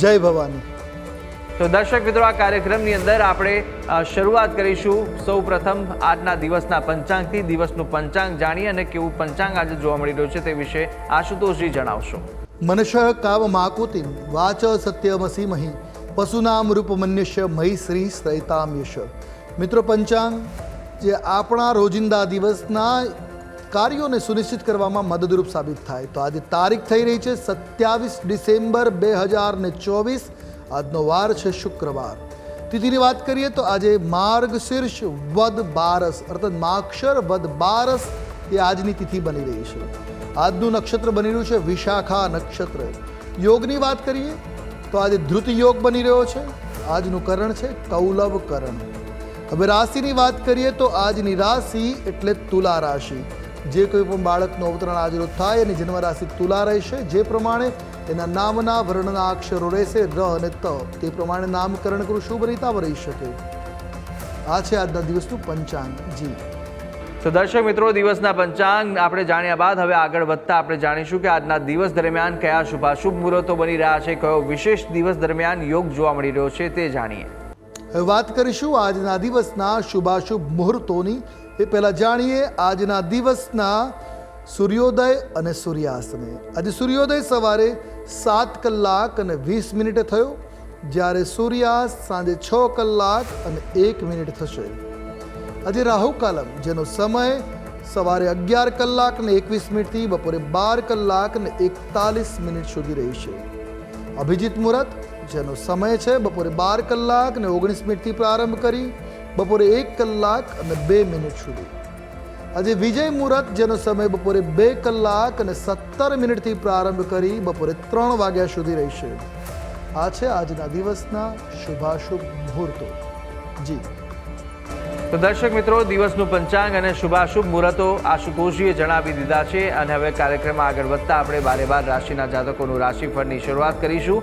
જય ભવાની. તો દર્શક મિત્રો આ કાર્યક્રમની અંદર આપણે શરૂઆત કરીશું. સૌ પ્રથમ આજના દિવસના પંચાંગથી દિવસનું પંચાંગ જાણીએ અને કેવું પંચાંગ આજે જોવા મળી રહ્યું છે તે વિશે આશુતોષજી જણાવશો. મનુષ્ય કાવ કામમાકુતિમ વાચ સત્યમસીમહી પશુનામ રૂપમન્યશ મહી શ્રી યશ મિત્રો પંચાંગ જે આપણા રોજિંદા દિવસના કાર્યોને સુનિશ્ચિત કરવામાં મદદરૂપ સાબિત થાય. તો આજે તારીખ થઈ રહી છે સત્યાવીસ ડિસેમ્બર બે હજાર ને ચોવીસ. આજનો વાર છે શુક્રવાર. તિથિની વાત કરીએ તો આજે માર્ગશીર્ષ વદ બારસ, અર્થાત માક્ષર વદ બારસ એ આજની તિથિ બની રહી છે. આજનું નક્ષત્ર બની રહ્યું છે વિશાખા નક્ષત્ર. યોગની વાત કરીએ તો આજે ધૃત યોગ બની રહ્યો છે. આજનું કરણ છે કૌલવ કરણ. હવે રાશિની વાત કરીએ તો આજની રાશિ એટલે તુલા રાશિ. જે કોઈ પણ બાળકનું અવતરણ આજરોજ થાય એની જન્મરાશિ તુલા રહેશે જે પ્રમાણે એના નામના વર્ણના અક્ષરો રહેશે ર અને ત. તે પ્રમાણે નામકરણ કરું શુભ રીતામાં રહી શકે. આ છે આજના દિવસનું પંચાંગ. જી. તો દર્શક મિત્રો દિવસના પંચાંગ આપણે જાણ્યા બાદ હવે આગળ વધતા આપણે જાણીશું કે આજના દિવસ દરમિયાન કયા શુભાશુભ મુહૂર્તો બની રહ્યા છે કયો વિશેષ દિવસ દરમિયાન યોગ જોવા મળી રહ્યો છે તે જાણીએ. હવે વાત કરીશું આજના દિવસના શુભાશુભ મુહૂર્તોની. એ પહેલાં જાણીએ આજના દિવસના સૂર્યોદય અને સૂર્યાસ્તને. આજે સૂર્યોદય સવારે સાત કલાક અને વીસ મિનિટે થયો. જ્યારે સૂર્યાસ્ત સાંજે છ કલાક અને એક મિનિટ થશે. આજે રાહુ કાલમ જેનો સમય સવારે અગિયાર કલાક ને એકવીસ મિનિટથી બપોરે બાર કલાક ને એકતાલીસ મિનિટ સુધી રહેશે અભિજીત મુહૂર્ત, જેનો સમય છે બપોરે બાર કલાક ને ઓગણીસ મિનિટથી પ્રારંભ કરી બપોરે એક કલાક અને બે મિનિટ સુધી. આજે વિજય મુહૂર્ત જેનો સમય બપોરે બે કલાક અને સત્તર મિનિટથી પ્રારંભ કરી બપોરે ત્રણ વાગ્યા સુધી રહેશે. આ છે આજના દિવસના શુભાશુભ મુહૂર્તો. જી. તો દર્શક મિત્રો, દિવસનું પંચાંગ અને શુભાશુભ મુહૂર્તો આશુતોષજીએ જણાવી દીધા છે અને હવે કાર્યક્રમમાં આગળ વધતા આપણે બારે બાર રાશિના જાતકોનું રાશિફળની શરૂઆત કરીશું.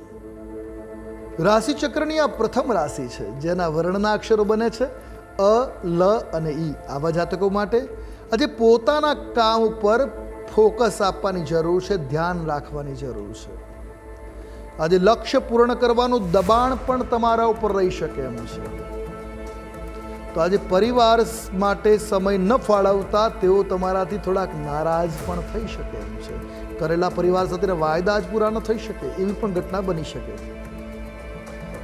રાશિ ચક્રની આ પ્રથમ રાશિ છે, જેના વર્ણના અક્ષરો બને છે, અ, લ અને ઈ. આવા જાતકો માટે આજે પોતાના કામ ઉપર ફોકસ આપવાની જરૂર છે, ધ્યાન રાખવાની જરૂર છે. આજે લક્ષ્ય પૂર્ણ કરવાનું દબાણ પણ તમારા ઉપર રહી શકે એમ છે. તો આજે પરિવાર માટે સમય ન ફાળવતા તેઓ તમારાથી થોડાક નારાજ પણ થઈ શકે એમ છે. કરેલા પરિવાર સાથેના વાયદા જ પૂરા ન થઈ શકે, એવી પણ ઘટના બની શકે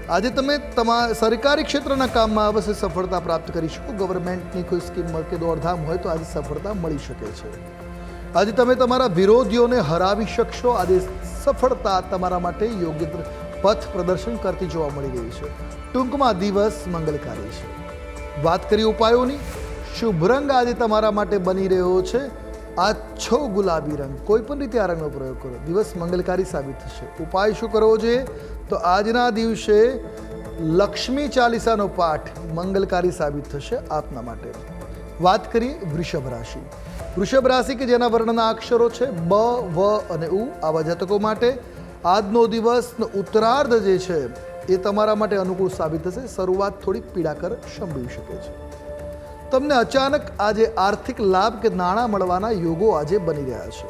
આજે તમે તમા, સરકારી ક્ષેત્રના કામમાં અવશ્ય સફળતા પ્રાપ્ત કરી શકો. ગવર્મેન્ટની કોઈ સ્કીમ કે દોડધામ હોય તો આજે સફળતા મળી શકે છે. આજે તમે તમારા વિરોધીઓને હરાવી શકશો. આજે સફળતા તમારા માટે યોગ્ય પથ પ્રદર્શન કરતી જોવા મળી રહી છે. ટૂંકમાં દિવસ મંગલકારી છે. વાત કરી ઉપાયોની. શુભ રંગ આજે તમારા માટે બની રહ્યો છે. આછો ગુલાબી રંગ કોઈ પણ રીતે આ રંગનો પ્રયોગ કરો. દિવસ મંગલકારી સાબિત થશે. ઉપાય શું કરવો જોઈએ તો આજના દિવસે લક્ષ્મી ચાલીસાનો પાઠ મંગલકારી સાબિત થશે આપના માટે. વાત કરીએ વૃષભ રાશિ. વૃષભ રાશિ કે જેના વર્ણના અક્ષરો છે બ, વ અને ઉ આવા જાતકો માટે આજનો દિવસ ઉત્તરાર્ધ જે છે એ તમારા માટે અનુકૂળ સાબિત થશે. શરૂઆત થોડીક પીડાકર સંભળી શકે છે. તમને અચાનક આજે આર્થિક લાભ કે નાણાં મળવાના યોગો આજે બની રહ્યા છે.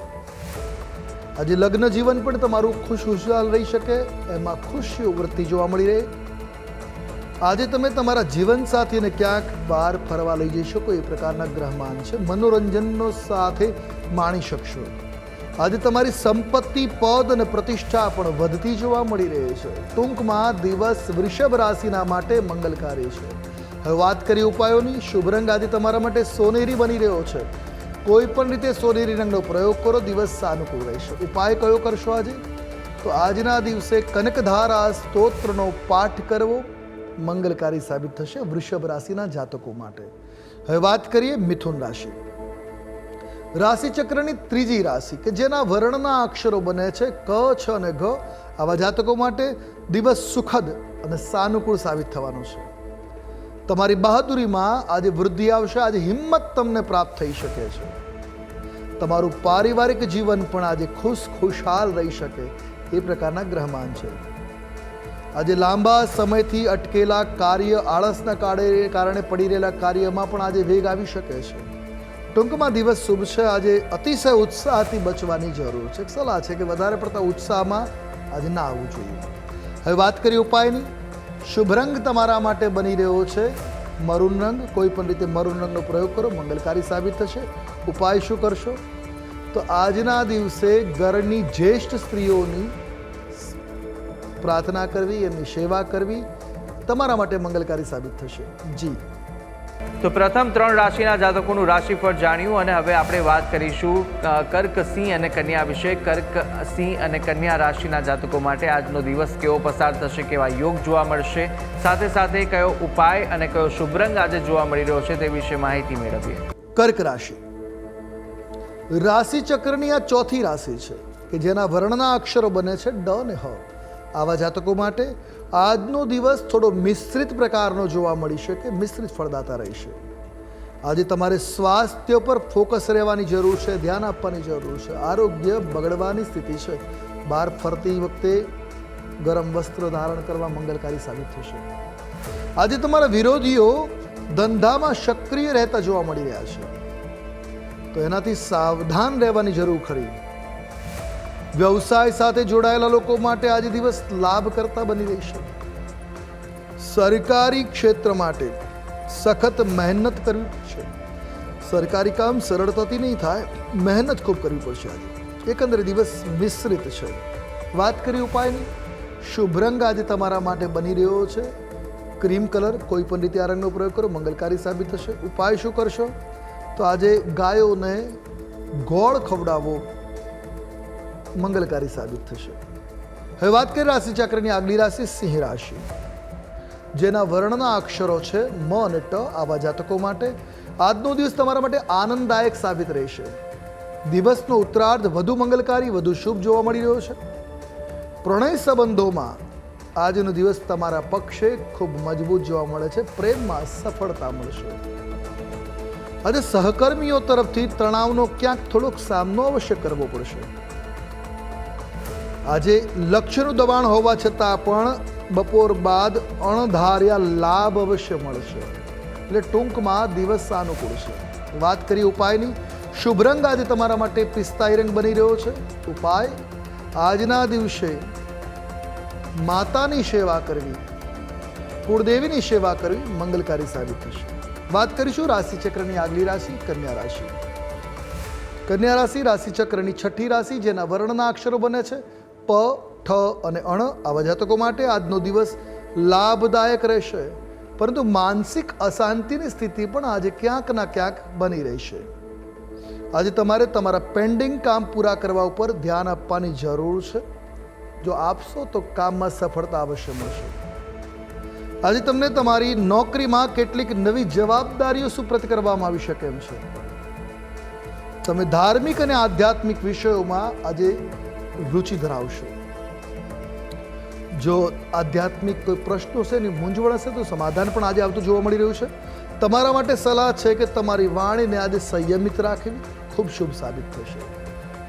આજે લગ્ન જીવન પણ તમારું ખુશખુશાલ રહી શકે, એમાં ખુશીઓ વૃત્તિ જોવા મળી રહે. આજે તમે તમારા જીવનસાથીને ક્યાંક બહાર ફરવા લઈ જઈ શકો, એ પ્રકારના ગ્રહમાન છે. મનોરંજનનો સાથે માણી શકશો. આજે તમારી સંપત્તિ, પદ અને પ્રતિષ્ઠા પણ વધતી જોવા મળી રહી છે. ટૂંકમાં દિવસ વૃષભ રાશિના માટે મંગલકારી છે. હવે વાત કરી ઉપાયોની. શુભ રંગ આજે તમારા માટે સોનેરી બની રહ્યો છે. કોઈ પણ રીતે સોનેરી રંગનો પ્રયોગ કરો, દિવસ સાનુકૂળ રહેશે. ઉપાય કયો કરશો આજે? તો આજના દિવસે કનકધારા સ્તોત્રનો પાઠ કરવો મંગલકારી સાબિત થશે વૃષભ રાશિના જાતકો માટે. હવે વાત કરીએ મિથુન રાશિ. રાશિ ચક્રની ત્રીજી રાશિ, કે જેના વર્ણના અક્ષરો બને છે ક, છ અને ઘ. આવા જાતકો માટે દિવસ સુખદ અને સાનુકૂળ સાબિત થવાનો છે. તમારી બહાદુરીમાં આજે વૃદ્ધિ આવશે, આજે હિંમત તમને પ્રાપ્ત થઈ શકે છે. તમારું પારિવારિક જીવન પણ આજે ખુશ ખુશહાલ રહી શકે એ પ્રકારના ગ્રહમાન છે. આજે લાંબા સમયથી અટકેલા કાર્ય આળસના કારણે પડી રહેલા કાર્યમાં પણ આજે વેગ આવી શકે છે. ટૂંકમાં દિવસ શુભ છે, આજે અતિશય ઉત્સાહથી બચવાની જરૂર છે. સલાહ છે કે વધારે પડતા ઉત્સાહમાં આજે ના આવવું જોઈએ. હવે વાત કરીએ ઉપાયની. શુભ રંગ તમારા માટે બની રહ્યો છે. મરૂન રંગ, કોઈ પણ રીતે મરૂન રંગનો પ્રયોગ કરો, મંગલકારી સાબિત થશે. ઉપાય શું કરશો? તો આજના દિવસે ઘરની જ્યેષ્ઠ સ્ત્રીઓની પ્રાર્થના કરવી, એમની સેવા કરવી, તમારા માટે મંગલકારી સાબિત થશે. જી. તો પ્રથમ ત્રણ રાશિના જાતકોનું રાશિફળ જાણ્યું અને હવે આપણે વાત કરીશું કર્ક સિંહ અને કન્યા વિશે. કર્ક સિંહ અને કન્યા રાશિના જાતકો માટે આજનો દિવસ કેવો પસાર થશે, કેવા યોગ જોવા મળશે, સાથે સાથે કયો ઉપાય અને કયો શુભ રંગ આજે જોવા મળી રહ્યો છે તે વિશે માહિતી મેળવીએ. કર્ક રાશિ. રાશિ ચક્રની આ ચોથી રાશિ છે, કે જેના વર્ણના અક્ષરો બને છે ડ ને હ. આવા જાતકો માટે આજનો દિવસ થોડો મિશ્રિત પ્રકારનો જોવા મળી શકે, મિશ્રિત ફળદાતા રહેશે આજે તમારે સ્વાસ્થ્ય પર ફોકસ રહેવાની જરૂર છે, ધ્યાન આપવાની જરૂર છે, આરોગ્ય બગડવાની સ્થિતિ છે. બહાર ફરતી વખતે ગરમ વસ્ત્ર ધારણ કરવા મંગલકારી સાબિત થશે. આજે તમારા વિરોધીઓ ધંધામાં સક્રિય રહેતા જોવા મળી રહ્યા છે. તો એનાથી સાવધાન રહેવાની જરૂર ખરી. વ્યવસાય સાથે જોડાયેલા લોકો માટે આજે દિવસ લાભ કરતા બની રહેશે સરકારી ક્ષેત્ર માટે સખત મહેનત કરવી પડશે સરકારી કામ સરળતાથી નહીં થાય, મહેનત ખૂબ કરવી પડશે આજે. એકંદરે દિવસ મિશ્રિત છે. વાત કરી ઉપાયની શુભ રંગ આજે તમારા માટે બની રહ્યો છે. ક્રીમ કલર કોઈ પણ રીતે આ રંગનો પ્રયોગ કરો, મંગલકારી સાબિત થશે. ઉપાય શું કરશો? તો આજે ગાયોને ગોળ ખવડાવવો મંગલકારી સાબિત થશે. હવે વાત કરીએ રાશિ ચક્રની આગલી રાશિ સિંહ રાશિ. જેના વર્ણના અક્ષરો છે મ અને ટ આવા જાતકો માટે આજનો દિવસ તમારા માટે આનંદદાયક સાબિત રહેશે. દિવસનો ઉત્તરાર્ધ વધુ મંગલકારી, વધુ શુભ જોવા મળી રહ્યો છે. પ્રણય સંબંધોમાં આજનો દિવસ તમારા પક્ષે ખૂબ મજબૂત જોવા મળે છે, પ્રેમમાં સફળતા મળશે. આજે સહકર્મીઓ તરફથી તણાવનો ક્યાંક થોડોક સામનો અવશ્ય કરવો પડશે. આજે લક્ષ્યનું દબાણ હોવા છતાં પણ બપોર બાદ અણધાર્યા લાભ અવશ્ય મળશે. એટલે ટૂંકમાં દિવસ સાનુકૂળ છે. વાત કરી ઉપાયની. શુભ રંગ આજે તમારા માટે પિસ્તાઈ રંગ બની રહ્યો છે. ઉપાય, આજના દિવસે માતાની સેવા કરવી. કુળદેવીની સેવા કરવી મંગલકારી સાબિત થશે વાત કરીશું રાશિચક્રની આગલી રાશિ, કન્યા રાશિ. કન્યા રાશિ, રાશિચક્રની છઠ્ઠી રાશિ, જેના વર્ણના અક્ષરો બને છે. પ, ઠ અને અણ આવા જાતકો માટે આજનો દિવસ લાભદાયક રહેશે. પરંતુ માનસિક અશાંતિની સ્થિતિ પણ આજે ક્યાંક ના ક્યાંક બની રહેશે. આજે તમારે તમારા પેન્ડિંગ કામ પૂરા કરવા ઉપર ધ્યાન આપવાની જરૂર છે. જો આપશો તો કામમાં સફળતા અવશ્ય મળશે. આજે તમને તમારી નોકરીમાં કેટલીક નવી જવાબદારીઓ સુપ્રત કરવામાં આવી શકે એમ છે. તમે ધાર્મિક અને આધ્યાત્મિક વિષયોમાં આજે રુચિ ધરાવશો જો આધ્યાત્મિક કોઈ પ્રશ્નો છે એની મૂંઝવણ હશે તો સમાધાન પણ આજે આવતું જોવા મળી રહ્યું છે તમારા માટે સલાહ છે કે તમારી વાણીને આજે સંયમિત રાખવી ખૂબ શુભ સાબિત થશે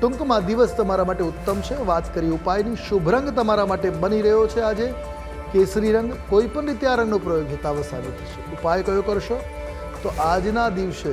ટૂંકમાં દિવસ તમારા માટે ઉત્તમ છે વાત કરી ઉપાયની શુભ રંગ તમારા માટે બની રહ્યો છે આજે કેસરી રંગ કોઈ પણ રીતે આ રંગનો પ્રયોગ હિતાવ સાબિત થશે। ઉપાય કયો કરશો? તો આજના દિવસે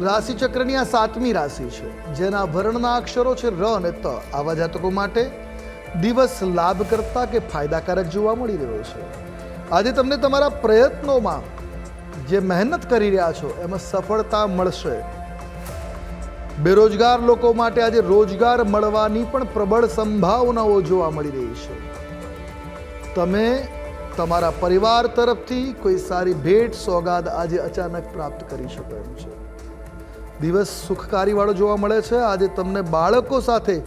રાશિ ચક્રની આ સાતમી રાશિ છે, જેના વર્ણના અક્ષરો છે ર અને ત. આવા જાતકો માટે દિવસ લાભ કરતા કે ફાયદાકારક જોવા મળી રહ્યો છે. આજે તમને તમારા પ્રયત્નોમાં જે મહેનત કરી રહ્યા છો, એમાં સફળતા મળશે. બેરોજગાર લોકો માટે આજે રોજગાર મળવાની પણ પ્રબળ સંભાવનાઓ જોવા મળી રહી છે. તમે તમારા પરિવાર તરફથી કોઈ સારી ભેટ, સોગાદ આજે અચાનક પ્રાપ્ત કરી શકો એમ છે. દિવસ સુખકારીવાળો જોવા મળે છે. આજે તમને બાળકો સાથે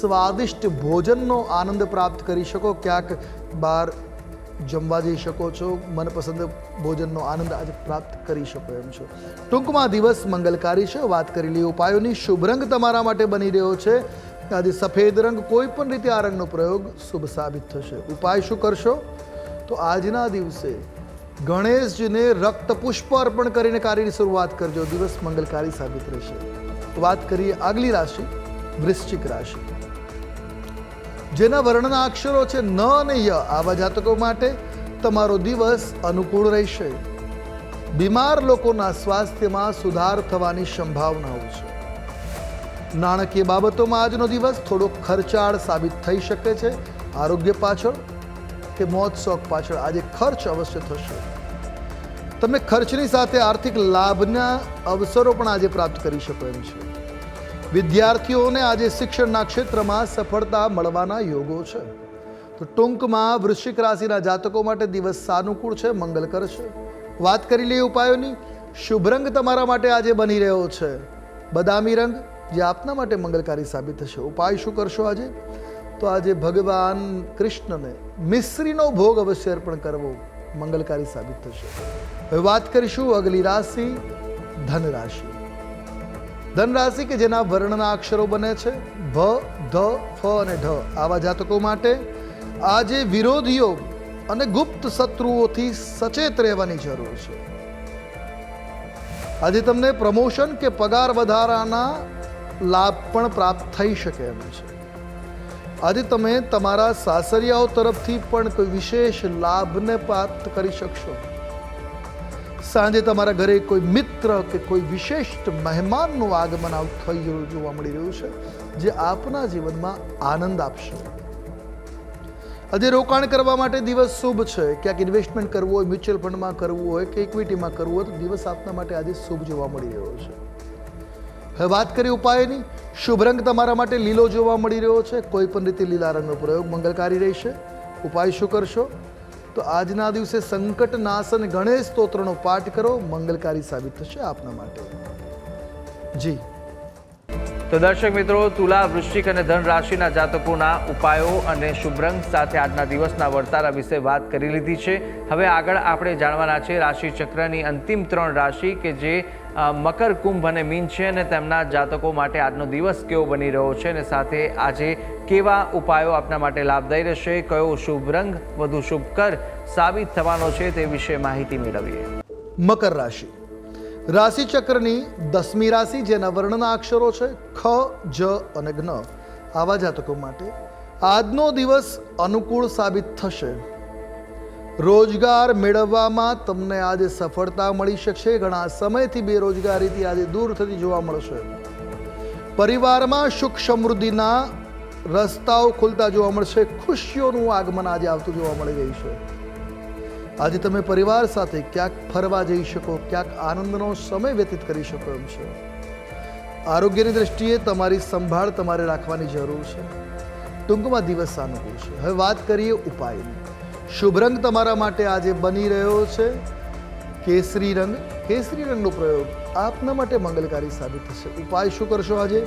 સ્વાદિષ્ટ ભોજનનો આનંદ પ્રાપ્ત કરી શકો. ક્યાંક બહાર જમવા જઈ શકો છો, મનપસંદ ભોજનનો આનંદ આજે પ્રાપ્ત કરી શકો એમ છો. ટૂંકમાં દિવસ મંગલકારી છે. વાત કરેલી ઉપાયોની. શુભ રંગ તમારા માટે બની રહ્યો છે. આજે સફેદ રંગ કોઈ પણ રીતે આ રંગનો પ્રયોગ શુભ સાબિત થશે. ઉપાય શું કરશો? તો આજના દિવસે ગણેશજીને રક્ત પુષ્પ અર્પણ કરીને કાર્યની શરૂઆત કરજો. દિવસ મંગલકારી સાબિત રહેશે. વાત કરીએ આગલી રાશિ, વૃશ્ચિક રાશિ. જેના વર્ણના અક્ષરો છે ન અને ય. આવા જાતકો માટે તમારો દિવસ અનુકૂળ રહેશે. બીમાર લોકોના સ્વાસ્થ્યમાં સુધાર થવાની સંભાવનાઓ છે. નાણાકીય બાબતોમાં આજનો દિવસ થોડો ખર્ચાળ સાબિત થઈ શકે છે. આરોગ્ય પાછળ કે મોત શોખ પાછળ આજે ખર્ચ અવશ્ય થશે. તમે ખર્ચની સાથે આર્થિક લાભના અવસરો પણ આજે પ્રાપ્ત કરી શકો એમ છે. વિદ્યાર્થીઓને આજે શિક્ષણના ક્ષેત્રમાં સફળતા મળવાના યોગો છે. તો ટૂંકમાં વૃશ્ચિક રાશિના જાતકો માટે દિવસ સાનુકૂળ છે, મંગલકર છે. વાત કરી લઈએ ઉપાયોની. શુભ રંગ તમારા માટે આજે બની રહ્યો છે. બદામી રંગ જે આપના માટે મંગલકારી સાબિત થશે. ઉપાય શું કરશો આજે? તો આજે ભગવાન કૃષ્ણને મિશ્રીનો ભોગ અવશ્ય અર્પણ કરવો મંગલકારી સાબિત થશે. હવે વાત કરીશું અગલી રાશિ ધન રાશિ ધન રાશિ કે જેના વર્ણના અક્ષરો બને છે ભ ધ, ફ અને ઢ. આવા જાતકો માટે આજે વિરોધીઓ અને ગુપ્ત શત્રુઓથી સચેત રહેવાની જરૂર છે. આજે તમને પ્રમોશન કે પગાર વધારાના લાભ પણ પ્રાપ્ત થઈ શકે એમ છે. આજે તમે તમારા સાસરિયાઓ તરફથી પણ કોઈ વિશેષ લાભને પ્રાપ્ત કરી શકશો. સાંજે તમારા ઘરે કોઈ મિત્ર કે કોઈ વિશિષ્ટ મહેમાનનું આગમન થઈ જોવા મળી રહ્યું છે, જે આપના જીવનમાં આનંદ આપશે. આજે રોકાણ કરવા માટે દિવસ શુભ છે. ક્યાંક ઇન્વેસ્ટમેન્ટ કરવું હોય મ્યુચ્યુઅલ ફંડમાં કરવું હોય કે ઇક્વિટીમાં કરવું હોય, તો દિવસ આપના માટે આજે શુભ જોવા મળી રહ્યો છે. હવે વાત કરી ઉપાયની. શુભ રંગ તમારા માટે લીલો જોવા મળી રહ્યો છે. કોઈ પણ રીતે લીલા રંગનો પ્રયોગ મંગલકારી રહેશે. ઉપાય શું કરશો? તો આજના દિવસે સંકટ નાશન ગણેશ સ્તોત્રનો પાઠ કરો. મંગલકારી સાબિત થશે આપના માટે. જી. તો દર્શક મિત્રો, તુલા, વૃશ્ચિક અને ધન રાશિના જાતકોના ઉપાયો અને શુભ રંગ સાથે આજના દિવસના વર્તારા વિશે વાત કરી લીધી છે. હવે આગળ આપણે જાણવાના છે રાશિ ચક્રની અંતિમ ત્રણ રાશિ કે જે મકર કુંભ અને મીન છે અને તેમના જાતકો માટે આજનો દિવસ કેવો બની રહ્યો છે અને સાથે આજે કેવા ઉપાયો આપના માટે લાભદાયી રહેશે, કયો શુભ રંગ વધુ શુભકર સાબિત થવાનો છે તે વિશે માહિતી મેળવીએ. મકર રાશિ. રાશિ ચક્રની દસમી રાશિ જેના વર્ણના અક્ષરો છે ખ, જ અને જ્ઞ આવા જાતકો માટે આજનો દિવસ અનુકૂળ સાબિત થશે. રોજગાર મેળવવામાં તમને આજે સફળતા મળી શકશે. ઘણા સમયથી બેરોજગારીથી આજે દૂર થતી જોવા મળશે. પરિવારમાં સુખ સમૃદ્ધિના રસ્તાઓ ખુલતા જોવા મળશે. ખુશીઓનું આગમન આજે આવતું જોવા મળી રહ્યું છે. આજે તમે પરિવાર સાથે ક્યાંક ફરવા જઈ શકો, ક્યાંક આનંદનો સમય વ્યતીત કરી શકો એમ છે. આરોગ્યની દ્રષ્ટિએ તમારી સંભાળ તમારે રાખવાની જરૂર છે. ટૂંકમાં દિવસ સાનુકૂળ છે. હવે વાત કરીએ ઉપાયની. શુભ રંગ તમારા માટે આજે બની રહ્યો છે. કેસરી રંગ. કેસરી રંગનો પ્રયોગ આપના માટે મંગલકારી સાબિત થશે. ઉપાય શું કરશો આજે?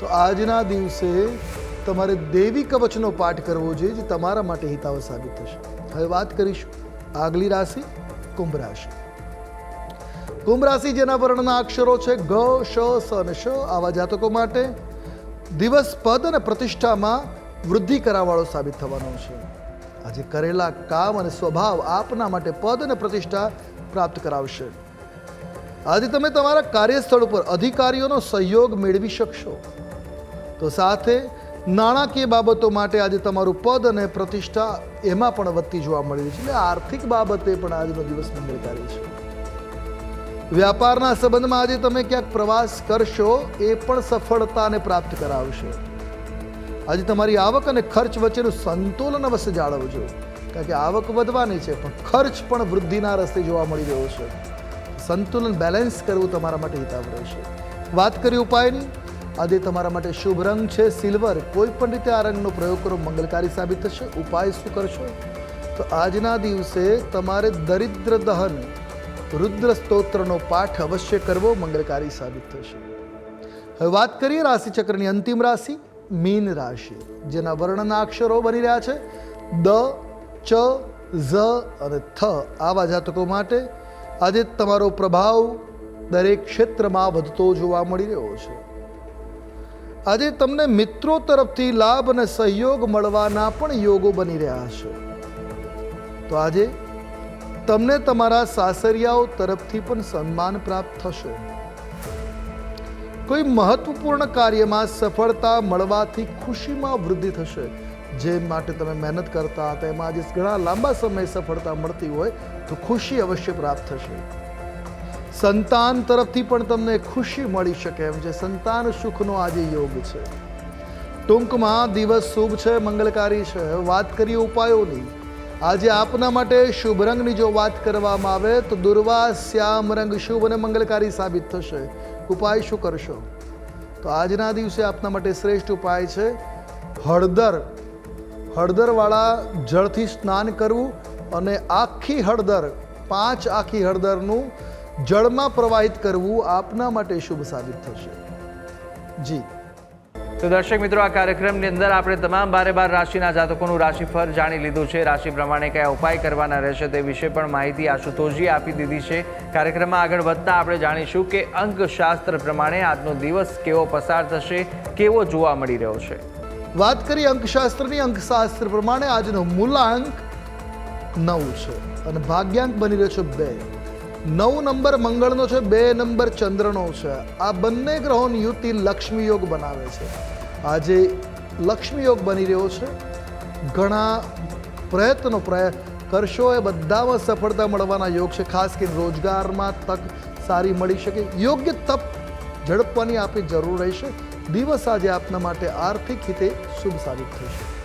તો આજના દિવસે તમારે દેવી કવચનો પાઠ કરવો જોઈએ જે તમારા માટે હિતાવ સાબિત થશે. હવે વાત કરીશું આગલી રાશિ, કુંભ રાશિ. કુંભ રાશિ જેના વર્ણના અક્ષરો છે ગ, શ, સ અને શ. આવા જાતકો માટે દિવસ, પદ અને પ્રતિષ્ઠામાં વૃદ્ધિ કરાવવાળો સાબિત થવાનો છે. આજે કરેલા કામ અને સ્વભાવ આપના માટે પદ અને પ્રતિષ્ઠા પ્રાપ્ત કરાવશે. આજે તમે તમારા કાર્યસ્થળ ઉપર અધિકારીઓનો સહયોગ મેળવી શકશો. તો સાથે નાણાકીય બાબતો માટે આજે તમારું પદ અને પ્રતિષ્ઠા એમાં પણ વધતી જોવા મળી રહી છે. એટલે આર્થિક બાબતે પણ આજનો દિવસ મંગળકારી છે. વ્યાપારના સંબંધમાં આજે તમે ક્યાંક પ્રવાસ કરશો એ પણ સફળતાને પ્રાપ્ત કરાવશે. આજે તમારી આવક અને ખર્ચ વચ્ચેનું સંતુલન અવશ્ય જાળવજો. કારણ કે આવક વધવાની છે, પણ ખર્ચ પણ વૃદ્ધિના રસ્તે જોવા મળી રહ્યો છે. સંતુલન બેલેન્સ કરવું તમારા માટે હિતાવ રહેશે. વાત કરી ઉપાયની? આજે તમારા માટે શુભ રંગ છે સિલ્વર કોઈ પણ રીતે આ રંગનો પ્રયોગ કરો, મંગલકારી સાબિત થશે. ઉપાય શું કરશો? તો આજના દિવસે તમારે દરિદ્ર દહન, રુદ્ર સ્તોત્રનો પાઠ અવશ્ય કરવો, મંગલકારી સાબિત થશે. હવે વાત કરીએ રાશિચક્રની અંતિમ રાશિ. મીન રાશિ, જેના વર્ણના અક્ષરો બની રહ્યા છે. દ, ચ, ઝ અને થ આવા જાતકો માટે આજે તમારો પ્રભાવ દરેક ક્ષેત્રમાં વધતો જોવા મળી રહ્યો છે. આજે તમને મિત્રો તરફથી લાભ અને સહયોગ મળવાના પણ યોગો બની રહ્યા છે. તો આજે તમને તમારા સાસરિયાઓ તરફથી પણ સન્માન પ્રાપ્ત થશે. કોઈ મહત્વપૂર્ણ કાર્યમાં સફળતા મળવાથી ખુશીમાં વૃદ્ધિ થશે. જે માટે તમે મહેનત કરતા હતા, એમાં આજે ઘણા લાંબા સમય સફળતા મળતી હોય, તો ખુશી અવશ્ય પ્રાપ્ત થશે. સંતાન તરફથી પણ તમને ખુશી મળી શકે એમ છે સંતાન સુખનો આજે યોગ છે. ટૂંકમાં દિવસ શુભ છે, મંગલકારી છે, વાત કરીએ ઉપાયોની. આજે આપના માટે શુભ રંગની જો વાત કરવામાં આવે, તો દુર્વા શ્યામ રંગ શુભ અને મંગલકારી સાબિત થશે. ઉપાય શું કરશો? તો આજના દિવસે આપના માટે શ્રેષ્ઠ ઉપાય છે હળદર. હળદરવાળા જળથી સ્નાન કરવું અને આખી હળદર, પાંચ આખી હળદરનું જળમાં પ્રવાહિત કરવું આપના માટે શુભ સાબિત થશે. જી. તો દર્શક મિત્રો, આ કાર્યક્રમની અંદર આપણે તમામ બારે બાર રાશિના જાતકોનું રાશિફળ જાણી લીધું છે. રાશિ પ્રમાણે કયા ઉપાય કરવાના રહેશે તે વિશે પણ માહિતી આશુતોષજી આપી દીધી છે. કાર્યક્રમમાં આગળ વધતા આપણે જાણીશું કે અંકશાસ્ત્ર પ્રમાણે આજનો દિવસ કેવો પસાર થશે, કેવો જોવા મળી રહ્યો છે. વાત કરીએ અંકશાસ્ત્રની. અંકશાસ્ત્ર પ્રમાણે આજનો મૂલાંક નવ છે અને ભાગ્યાંક બની રહ્યો છે બે. નવ નંબર મંગળનો છે, બે નંબર ચંદ્રનો છે. આ બંને ગ્રહોની યુતિ લક્ષ્મી યોગ બનાવે છે. આજે લક્ષ્મી યોગ બની રહ્યો છે. ઘણા પ્રયત્નો પ્રય કરશો એ બધામાં સફળતા મળવાના યોગ છે. ખાસ કરીને રોજગારમાં તક સારી મળી શકે. યોગ્ય તપ ઝડપવાની આપણી જરૂર રહેશે. દિવસ આજે આપના માટે આર્થિક રીતે શુભ સાબિત થશે.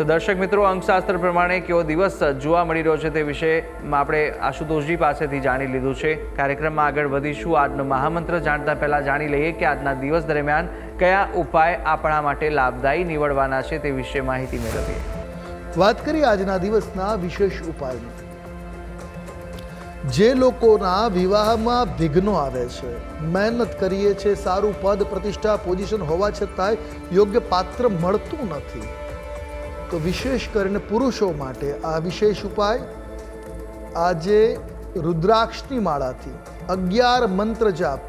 તો દર્શક મિત્રો, અંકશાસ્ત્ર પ્રમાણે કેવો દિવસ જોવા મળી રહ્યો છે તે વિશે આપણે આશુતોષજી પાસેથી જાણી લીધું છે. કાર્યક્રમમાં આગળ વધીશું. આજનો મહામંત્ર જાણતા પહેલાં જાણી લઈએ કે આજના દિવસ દરમિયાન કયા ઉપાય આપણા માટે લાભદાયી નીવડવાના છે તે વિશે માહિતી મેળવીએ. વાત કરીએ આજના દિવસના વિશેષ ઉપાયની. જે લોકોના વિવાહમાં વિઘ્નો આવે છે, મહેનત કરીએ છીએ, સારું પદ, પ્રતિષ્ઠા, પોઝિશન હોવા છતાંય યોગ્ય પાત્ર મળતું નથી. તો વિશેષ કરીને પુરુષો માટે આ વિશેષ ઉપાય આજે રુદ્રાક્ષની માળાથી અગિયાર મંત્ર જાપ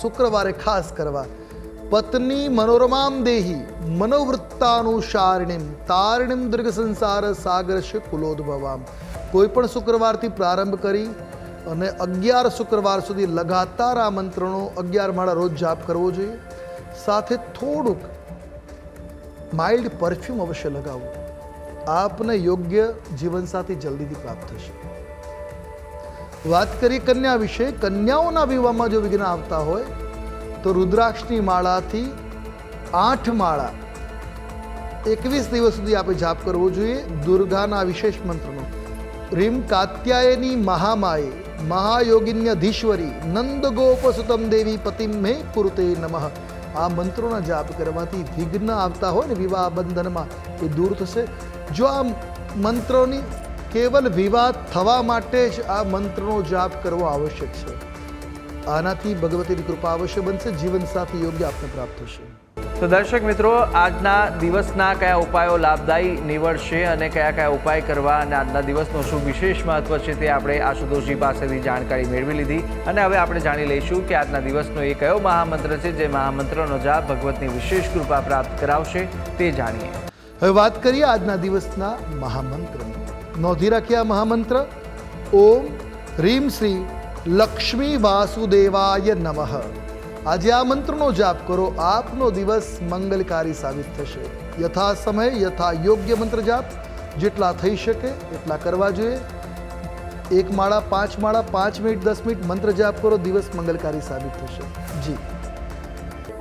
શુક્રવારે ખાસ કરવા. પત્ની મનોરમામ દેહી મનોવૃત્તાનુસારિણીમ તારિણીમ દીર્ઘ સંસાર સાગરશ કુલોદભવામ. કોઈ પણ શુક્રવારથી પ્રારંભ કરી અને અગિયાર શુક્રવાર સુધી લગાતાર આ મંત્રનો અગિયાર માળા રોજ જાપ કરવો જોઈએ. સાથે થોડુંક માઇલ્ડ પરફ્યુમ અવશ્ય લગાવવું આપને યોગ્ય જીવનસાથી જલ્દીથી પ્રાપ્ત થશે. વાત કરીએ કન્યા વિશે. કન્યાઓના વિવાહમાં જો વિઘ્ન આવતા હોય, તો રુદ્રાક્ષની માળાથી આઠ માળા એકવીસ દિવસ સુધી આપણે જાપ કરવો જોઈએ. દુર્ગાના વિશેષ મંત્રનો. રીમ કાત્યાયની મહામાયે મહાયોગિન્યધીશ્વરી નંદ ગોપસુતમ દેવી પતિમ મે કુરુતે નમઃ. આ મંત્રોના જાપ કરવાથી વિઘ્ન આવતા હોય ને વિવાહ બંધનમાં એ દૂર થશે. જો આ મંત્રોની કેવલ વિવાહ થવા માટે જ આ મંત્રનો જાપ કરવો આવશ્યક છે, આનાથી ભગવતીની કૃપા અવશ્ય બનશે જીવનસાથી યોગ્ય આપને પ્રાપ્ત થશે. તો દર્શક મિત્રો, આજના દિવસના કયા ઉપાયો લાભદાયી નીવડશે અને કયા કયા ઉપાય કરવા અને આજના દિવસનો શું વિશેષ મહત્વ છે તે આપણે આશુતોષજી પાસેથી જાણકારી મેળવી લીધી. અને હવે આપણે જાણી લઈશું કે આજના દિવસનો એ કયો મહામંત્ર છે જે મહામંત્રનો જાપ ભગવતની વિશેષ કૃપા પ્રાપ્ત કરાવશે તે જાણીએ. હવે વાત કરીએ આજના દિવસના મહામંત્રની નોંધી રાખીએ આ મહામંત્ર. ઓમ હ્રીમ શ્રી લક્ષ્મી વાસુદેવાય નમઃ. આજે આ મંત્રનો જાપ કરો. આપનો દિવસ મંગલકારી સાબિત થશે. યથા સમય, યથા યોગ્ય મંત્ર જાપ. જેટલા થઈ શકે એટલા કરવા જોઈએ. એક માળા, પાંચ માળા, પાંચ મિનિટ, દસ મિનિટ મંત્ર જાપ કરો. દિવસ મંગલકારી સાબિત થશે. જી.